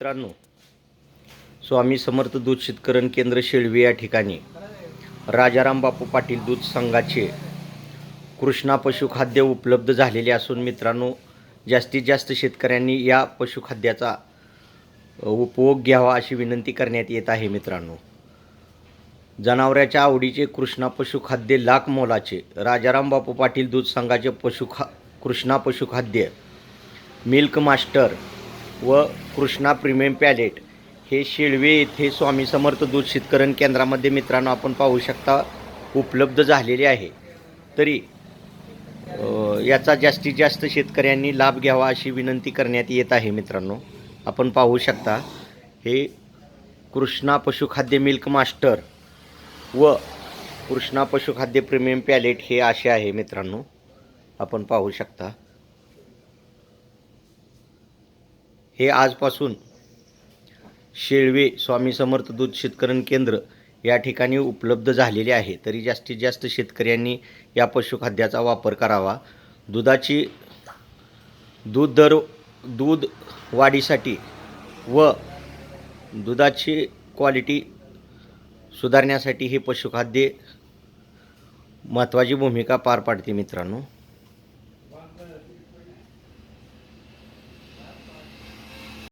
मित्रांनो स्वामी समर्थ दूध शेतकरण केंद्र शेळवी या ठिकाणी राजाराम बापू पाटील दूध संघाचे कृष्णा पशुखाद्य उपलब्ध झालेले असून मित्रांनो जास्तीत जास्त शेतकऱ्यांनी या पशुखाद्याचा उपभोग घ्यावा अशी विनंती करण्यात येत आहे मित्रांनो. जनावराच्या आवडीचे कृष्णा पशुखाद्य लाख मोलाचे राजाराम बापू पाटील दूध संघाचे पशुखा कृष्णा पशुखाद्य मिल्क मास्टर व कृष्णा प्रीमियम पॅलेट. हे शेळवे येथे स्वामी समर्थ दूध शेतकरण केंद्रामध्ये मित्रांनो आपण पाहू शकता उपलब्ध झालेले आहे. तरी याचा जास्तीत जास्त शेतकऱ्यांनी लाभ घ्यावा अशी विनंती करण्यात येत आहे मित्रांनो. आपण पाहू शकता हे कृष्णा पशुखाद्य मिल्क मास्टर व कृष्णा पशुखाद्य प्रीमियम पॅलेट हे असे आहे मित्रांनो. आपण पाहू शकता. हे आजपासून शेळवे स्वामी समर्थ दूध शेतकरण केंद्र या ठिकाणी उपलब्ध झालेले आहे. तरी जास्तीत जास्त शेतकऱ्यांनी या पशुखाद्याचा वापर करावा. दुधाची दूध दर दूध वाढीसाठी व दुधाची क्वालिटी सुधारण्यासाठी हे पशुखाद्य महत्त्वाची भूमिका पार पाडते मित्रांनो.